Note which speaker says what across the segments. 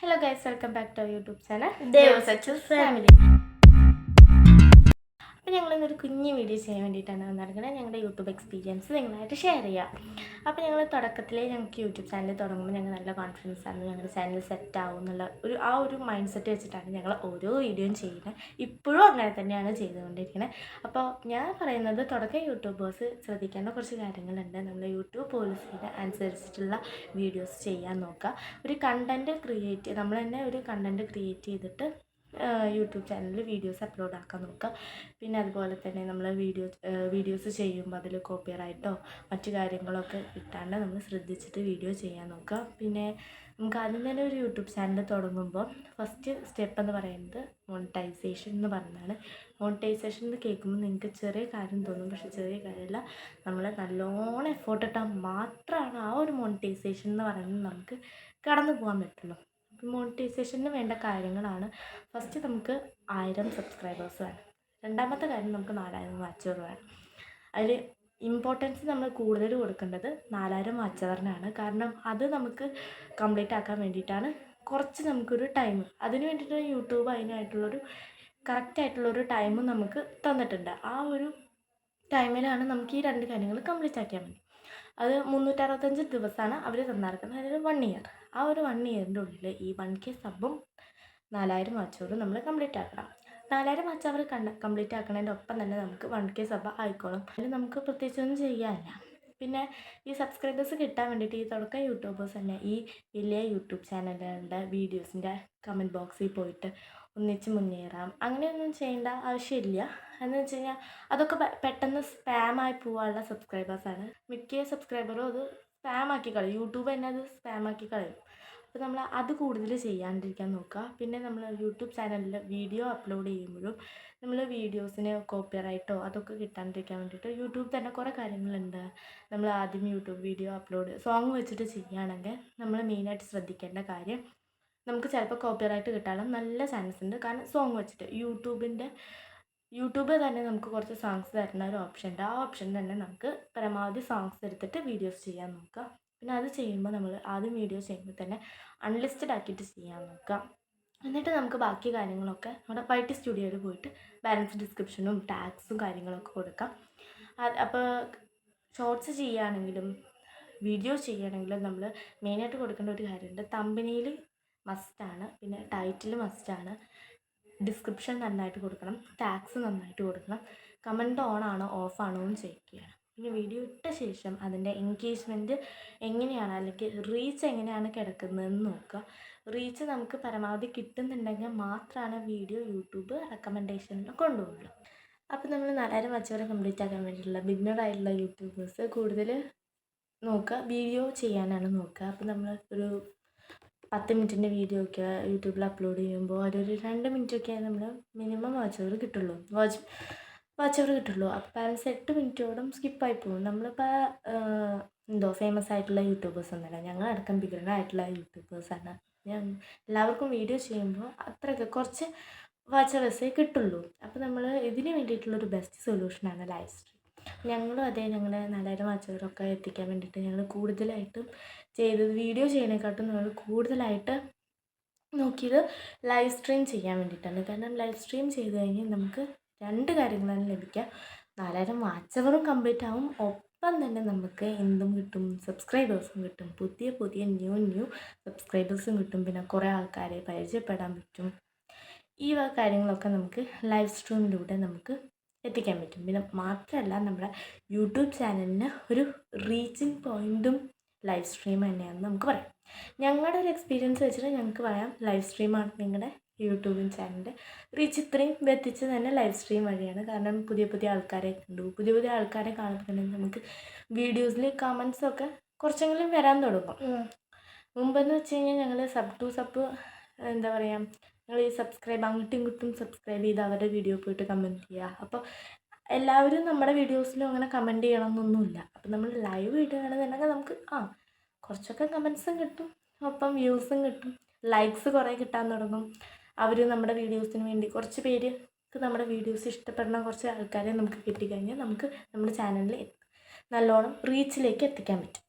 Speaker 1: Hello guys welcome back to YouTube channel
Speaker 2: ദേവസച്ചസ് family
Speaker 1: അപ്പോൾ ഞങ്ങൾ ഇന്നൊരു കുഞ്ഞു വീഡിയോ ചെയ്യാൻ വേണ്ടിയിട്ടാണ് വന്നിരിക്കുന്നത് ഞങ്ങളുടെ യൂട്യൂബ് എക്സ്പീരിയൻസ് നിങ്ങളായിട്ട് ഷെയർ ചെയ്യാം. അപ്പോൾ ഞങ്ങൾ തുടക്കത്തിലേ ഞങ്ങൾക്ക് യൂട്യൂബ് ചാനൽ തുടങ്ങുമ്പോൾ ഞങ്ങൾ നല്ല കോൺഫിഡൻസ് ആണ്. ഞങ്ങളുടെ ചാനൽ സെറ്റ് ആവും എന്നുള്ള ഒരു ആ ഒരു മൈൻഡ് സെറ്റ് വെച്ചിട്ടാണ് ഞങ്ങൾ ഓരോ വീഡിയോയും ചെയ്യുന്നത്. ഇപ്പോഴും അങ്ങനെ തന്നെയാണ് ചെയ്തുകൊണ്ടിരിക്കുന്നത് അപ്പോൾ ഞാൻ പറയുന്നത് തുടക്ക യൂട്യൂബേഴ്സ് ശ്രദ്ധിക്കേണ്ട കുറച്ച് കാര്യങ്ങളുണ്ട്. നമ്മൾ യൂട്യൂബ് പോളിസിയുടെ അനുസരിച്ചിട്ടുള്ള വീഡിയോസ് ചെയ്യാൻ നോക്കുക. ഒരു കണ്ടന്റ് ക്രിയേറ്റ് നമ്മൾ തന്നെ ഒരു കണ്ടന്റ് ക്രിയേറ്റ് ചെയ്തിട്ട് യൂട്യൂബ് ചാനലിൽ വീഡിയോസ് അപ്ലോഡ് ആക്കാൻ നോക്കുക പിന്നെ അതുപോലെ തന്നെ നമ്മൾ വീഡിയോ വീഡിയോസ് ചെയ്യുമ്പോൾ അതിൽ കോപ്പിറൈറ്റോ മറ്റു കാര്യങ്ങളൊക്കെ കിട്ടാണ്ട് നമ്മൾ ശ്രദ്ധിച്ചിട്ട് വീഡിയോ ചെയ്യാൻ നോക്കുക പിന്നെ നമുക്ക് ആദ്യം തന്നെ ഒരു യൂട്യൂബ് ചാനൽ തുടങ്ങുമ്പോൾ ഫസ്റ്റ് സ്റ്റെപ്പ് എന്ന് പറയുന്നത് മോണിറ്റൈസേഷൻ എന്ന് പറയുന്നതാണ് മോണിറ്റൈസേഷൻ എന്ന് കേൾക്കുമ്പോൾ നിങ്ങൾക്ക് ചെറിയ കാര്യം തോന്നും പക്ഷെ ചെറിയ കാര്യമല്ല നമ്മൾ നല്ലോണം എഫേർട്ട് ഇട്ടാൽ മാത്രമാണ് ആ ഒരു മോണിറ്റൈസേഷൻ എന്ന് പറയുന്നത് നമുക്ക് കടന്നു പോകാൻ പറ്റുള്ളൂ. മോണിറ്റൈസേഷന് വേണ്ട കാര്യങ്ങളാണ്. ഫസ്റ്റ് നമുക്ക് ആയിരം സബ്സ്ക്രൈബേഴ്സ് വേണം. രണ്ടാമത്തെ കാര്യം നമുക്ക് നാലായിരം വാച്ചവർ വേണം. അതിൽ ഇമ്പോർട്ടൻസ് നമ്മൾ കൂടുതൽ കൊടുക്കേണ്ടത് നാലായിരം വാച്ചവറിനാണ് കാരണം അത് നമുക്ക് കംപ്ലീറ്റ് ആക്കാൻ വേണ്ടിയിട്ടാണ് കുറച്ച് നമുക്കൊരു ടൈം അതിന് വേണ്ടിയിട്ട് യൂട്യൂബ് അതിനായിട്ടുള്ളൊരു കറക്റ്റായിട്ടുള്ളൊരു ടൈം നമുക്ക് തന്നിട്ടുണ്ട്. ആ ഒരു ടൈമിലാണ് നമുക്ക് ഈ രണ്ട് കാര്യങ്ങൾ കംപ്ലീറ്റ് ആക്കിയാൽ മതി. അത് മുന്നൂറ്ററുപത്തഞ്ച് ദിവസമാണ് അവർ തന്നിരിക്കുന്നത് അതായത് വൺ ഇയർ ആ ഒരു വൺ ഇയറിന്റെ ഉള്ളിൽ ഈ വൺ കെ സബും നാലായിരം വാച്ചവറും നമ്മൾ കംപ്ലീറ്റ് ആക്കണം. നാലായിരം വാച്ച് അവർ കണ്ട കംപ്ലീറ്റ് ആക്കണതിന്റെ ഒപ്പം തന്നെ നമുക്ക് വൺ കെ സബ് ആയിക്കോളും. അതിൽ നമുക്ക് പ്രത്യേകിച്ചൊന്നും ചെയ്യാനില്ല. പിന്നെ ഈ സബ്സ്ക്രൈബേഴ്സ് കിട്ടാൻ വേണ്ടിയിട്ട് ഈ തുടക്ക യൂട്യൂബേഴ്സ് തന്നെ ഈ വലിയ യൂട്യൂബ് ചാനലുകളുടെ വീഡിയോസിന്റെ കമന്റ് ബോക്സിൽ പോയിട്ട് ഒന്നിച്ച് മുന്നേറാം. അങ്ങനെയൊന്നും ചെയ്യേണ്ട ആവശ്യമില്ല. എന്ന് വെച്ച് കഴിഞ്ഞാൽ അതൊക്കെ പെട്ടെന്ന് സ്പാമായി പോകാനുള്ള സബ്സ്ക്രൈബേഴ്സാണ് മിക്ക സബ്സ്ക്രൈബറും അത് സ്പാമാക്കി കളയും. യൂട്യൂബ് തന്നെ അത് സ്പാമാക്കി കളയും. അപ്പോൾ നമ്മൾ അത് കൂടുതൽ ചെയ്യാണ്ടിരിക്കാൻ നോക്കുക പിന്നെ നമ്മൾ യൂട്യൂബ് ചാനലിൽ വീഡിയോ അപ്ലോഡ് ചെയ്യുമ്പോഴും നമ്മൾ വീഡിയോസിന് കോപ്പിറൈറ്റോ അതൊക്കെ കിട്ടാണ്ടിരിക്കാൻ വേണ്ടിയിട്ട് യൂട്യൂബ് തന്നെ കുറേ കാര്യങ്ങളുണ്ട്. നമ്മൾ ആദ്യം യൂട്യൂബ് വീഡിയോ അപ്ലോഡ് സോങ് വെച്ചിട്ട് ചെയ്യുകയാണെങ്കിൽ നമ്മൾ മെയിനായിട്ട് ശ്രദ്ധിക്കേണ്ട കാര്യം നമുക്ക് ചിലപ്പോൾ കോപ്പിറൈറ്റ് കിട്ടാനും നല്ല ചാൻസ് ഉണ്ട് കാരണം സോങ് വെച്ചിട്ട് യൂട്യൂബിന്റെ യൂട്യൂബ് തന്നെ നമുക്ക് കുറച്ച് സോങ്സ് തരുന്ന ഒരു ഓപ്ഷൻ ഉണ്ട് ആ ഓപ്ഷൻ തന്നെ നമുക്ക് പരമാവധി സോങ്സ് എടുത്തിട്ട് വീഡിയോസ് ചെയ്യാൻ നോക്കുക പിന്നെ അത് ചെയ്യുമ്പോൾ നമ്മൾ ആദ്യം വീഡിയോ ചെയ്യുമ്പോൾ തന്നെ അൺലിസ്റ്റഡ് ആക്കിയിട്ട് ചെയ്യാൻ നോക്കാം എന്നിട്ട് നമുക്ക് ബാക്കി കാര്യങ്ങളൊക്കെ നമ്മുടെ വൈറ്റ് സ്റ്റുഡിയോയിൽ പോയിട്ട് ബാലൻസ് ഡിസ്ക്രിപ്ഷനും ടാക്സും കാര്യങ്ങളൊക്കെ കൊടുക്കാം. അപ്പോൾ ഷോർട്സ് ചെയ്യുകയാണെങ്കിലും വീഡിയോ ചെയ്യുകയാണെങ്കിലും നമ്മൾ മെയിനായിട്ട് കൊടുക്കേണ്ട ഒരു കാര്യമുണ്ട്. തമ്പനിയിൽ മസ്റ്റാണ് പിന്നെ ടൈറ്റിൽ മസ്റ്റാണ് ഡിസ്ക്രിപ്ഷൻ നന്നായിട്ട് കൊടുക്കണം. ടാക്സ് നന്നായിട്ട് കൊടുക്കണം. കമന്റ് ഓൺ ആണോ ഓഫ് ആണോ എന്ന് ചെക്ക് ചെയ്യണം. പിന്നെ വീഡിയോ ഇട്ട ശേഷം അതിന്റെ എൻഗേജ്മെന്റ് എങ്ങനെയാണ്? അല്ലെങ്കിൽ റീച്ച് എങ്ങനെയാണ് കിടക്കുന്നതെന്ന് നോക്കുക. റീച്ച് നമുക്ക് പരമാവധി കിട്ടുന്നുണ്ടെങ്കിൽ മാത്രമാണ് വീഡിയോ യൂട്യൂബ് റെക്കമെൻഡേഷനിൽ കൊണ്ടുപോകുള്ളൂ അപ്പോൾ നമ്മൾ നാലായിരം വച്ചവരെ കംപ്ലീറ്റ് ആക്കാൻ വേണ്ടിയിട്ടുള്ള ബിഗ്നർ ആയിട്ടുള്ള യൂട്യൂബേഴ്സ് കൂടുതൽ നോക്കുക വീഡിയോ ചെയ്യാനാണ് നോക്കുക. അപ്പോൾ നമ്മൾ ഒരു പത്ത് മിനിറ്റിന്റെ വീഡിയോ ഒക്കെ യൂട്യൂബിൽ അപ്ലോഡ് ചെയ്യുമ്പോൾ അതൊരു രണ്ട് മിനിറ്റൊക്കെ നമ്മൾ മിനിമം വാച്ച് അവർ കിട്ടുള്ളൂ. വാച്ച് വാച്ച് അവർ കിട്ടുള്ളൂ. അപ്പോൾ ബാലൻസ് എട്ട് മിനിറ്റോടും സ്കിപ്പായി പോകും. നമ്മളിപ്പോൾ എന്തോ ഫേമസ് ആയിട്ടുള്ള യൂട്യൂബേഴ്സ് ഒന്നുമല്ല. ഞങ്ങളടക്കം ബിഗിനറായിട്ടുള്ള യൂട്യൂബേഴ്സാണ് ഞാൻ എല്ലാവർക്കും വീഡിയോ ചെയ്യുമ്പോൾ അത്രയൊക്കെ കുറച്ച് വാച്ച് കിട്ടുള്ളൂ. അപ്പോൾ നമ്മൾ ഇതിന് വേണ്ടിയിട്ടുള്ളൊരു ബെസ്റ്റ് സൊല്യൂഷനാണ് ലൈവ് സ്ട്രീം ഞങ്ങളും അതേ ഞങ്ങൾ നാലായിരം വാച്ചവരൊക്കെ എത്തിക്കാൻ വേണ്ടിയിട്ട് ഞങ്ങൾ കൂടുതലായിട്ടും ചെയ്തത് വീഡിയോ ചെയ്യുന്നതിനെക്കാട്ടും നമ്മൾ കൂടുതലായിട്ട് നോക്കിയത് ലൈവ് സ്ട്രീം ചെയ്യാൻ വേണ്ടിയിട്ടാണ്. കാരണം ലൈവ് സ്ട്രീം ചെയ്ത് കഴിഞ്ഞാൽ നമുക്ക് രണ്ട് കാര്യങ്ങളാണ് ലഭിക്കുക. നാലായിരം വാച്ചവറും കംപ്ലീറ്റ് ആവും. ഒപ്പം തന്നെ നമുക്ക് എന്തും കിട്ടും സബ്സ്ക്രൈബേഴ്സും കിട്ടും. പുതിയ പുതിയ ന്യൂ ന്യൂ സബ്സ്ക്രൈബേഴ്സും കിട്ടും. പിന്നെ കുറേ ആൾക്കാരെ പരിചയപ്പെടാൻ പറ്റും. ഈ വക കാര്യങ്ങളൊക്കെ നമുക്ക് ലൈവ് സ്ട്രീമിലൂടെ നമുക്ക് എത്തിക്കാൻ പറ്റും. പിന്നെ മാത്രമല്ല നമ്മുടെ യൂട്യൂബ് ചാനലിന് ഒരു റീച്ചിങ് പോയിന്റും ലൈവ് സ്ട്രീം തന്നെയാണെന്ന് നമുക്ക് പറയാം. ഞങ്ങളുടെ ഒരു എക്സ്പീരിയൻസ് വെച്ചിട്ട് ഞങ്ങൾക്ക് പറയാം ലൈവ് സ്ട്രീമാണ് നിങ്ങളുടെ യൂട്യൂബിൻ ചാനലിന്റെ റീച്ച് ഇത്രയും എത്തിച്ച് തന്നെ ലൈവ് സ്ട്രീം വഴിയാണ്. കാരണം പുതിയ പുതിയ ആൾക്കാരെ കണ്ടു. പുതിയ പുതിയ ആൾക്കാരെ കാണുമ്പോൾ നമുക്ക് വീഡിയോസിൽ കമൻസൊക്കെ കുറച്ചെങ്കിലും വരാൻ തുടങ്ങും. മുമ്പെന്ന് വെച്ച് കഴിഞ്ഞാൽ ഞങ്ങൾ സബ് ടു സബ് എന്താ പറയുക ഞങ്ങൾ ഈ സബ്സ്ക്രൈബ് അങ്ങോട്ടും ഇങ്ങോട്ടും സബ്സ്ക്രൈബ് ചെയ്ത് അവരുടെ വീഡിയോ പോയിട്ട് കമന്റ് ചെയ്യുക അപ്പോൾ എല്ലാവരും നമ്മുടെ വീഡിയോസിലും അങ്ങനെ കമന്റ് ചെയ്യണമെന്നൊന്നുമില്ല അപ്പോൾ നമ്മൾ ലൈവ് ഇടുകയാണെന്നുണ്ടെങ്കിൽ നമുക്ക് ആ കുറച്ചൊക്കെ കമൻസും കിട്ടും. ഒപ്പം വ്യൂസും കിട്ടും. ലൈക്സ് കുറേ കിട്ടാൻ തുടങ്ങും. അവർ നമ്മുടെ വീഡിയോസിന് വേണ്ടി കുറച്ച് പേര് നമ്മുടെ വീഡിയോസ് ഇഷ്ടപ്പെടുന്ന കുറച്ച് ആൾക്കാരെ നമുക്ക് കിട്ടിക്കഴിഞ്ഞാൽ നമുക്ക് നമ്മുടെ ചാനലിൽ നല്ലോണം റീച്ചിലേക്ക് എത്തിക്കാൻ പറ്റും.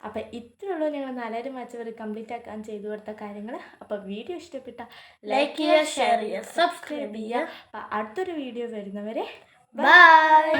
Speaker 1: അപ്പോൾ ഇത്രയുള്ളൂ ഞങ്ങൾ നാലായിരം മാച്ച് വരെ കംപ്ലീറ്റ് ആക്കാൻ ചെയ്തു കൊടുത്ത കാര്യങ്ങൾ അപ്പോൾ വീഡിയോ ഇഷ്ടപ്പെട്ട
Speaker 2: ലൈക്ക് ചെയ്യുക ഷെയർ ചെയ്യുക സബ്സ്ക്രൈബ് ചെയ്യുക.
Speaker 1: അപ്പോൾ അടുത്തൊരു വീഡിയോ വരുന്നവരെ
Speaker 2: ബൈ